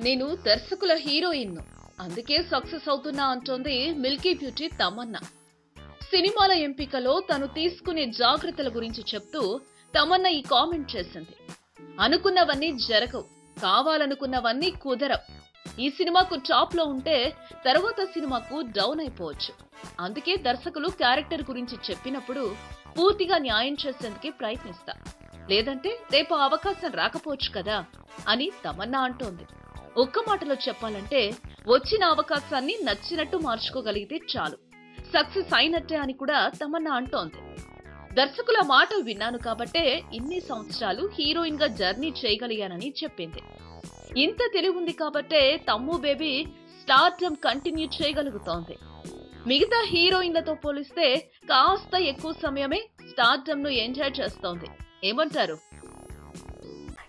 నేను దర్శకుల హీరోయిన్ అందుకే సక్సెస్ అవుతున్నా అంటోంది మిల్కీ బ్యూటీ తమన్నా. సినిమాల ఎంపికలో తను తీసుకునే జాగ్రత్తల గురించి చెప్తూ తమన్నా ఈ కామెంట్ చేసింది. అనుకున్నవన్నీ జరగవు. కావాలనుకున్నవన్నీ కుదరవు. ఈ సినిమాకు టాప్లో ఉంటే తర్వాత సినిమాకు డౌన్ అయిపోవచ్చు. అందుకే దర్శకులు క్యారెక్టర్ గురించి చెప్పినప్పుడు పూర్తిగా న్యాయం చేసేందుకే ప్రయత్నిస్తా లేదంటే రేపు అవకాశం రాకపోవచ్చు కదా అని తమన్నా అంటోంది. ఒక్క మాటలో చెప్పాలంటే వచ్చిన అవకాశాన్ని నచ్చినట్టు మార్చుకోగలిగితే చాలు. సక్సెస్ అయినట్టే అని కూడా తమన్నా అంటోంది. దర్శకుల మాట విన్నాను కాబట్టే ఇన్ని సంవత్సరాలు హీరోయిన్గా జర్నీ చేయగలిగానని చెప్పింది. ఇంత తెలివి ఉంది కాబట్టే తమ్ము బేబీ స్టార్డమ్ కంటిన్యూ చేయగలుగుతోంది. మిగతా హీరోయిన్లతో పోలిస్తే కాస్త ఎక్కువ సమయమే స్టార్డమ్ను ఎంజాయ్ చేస్తోంది. ఏమంటారు?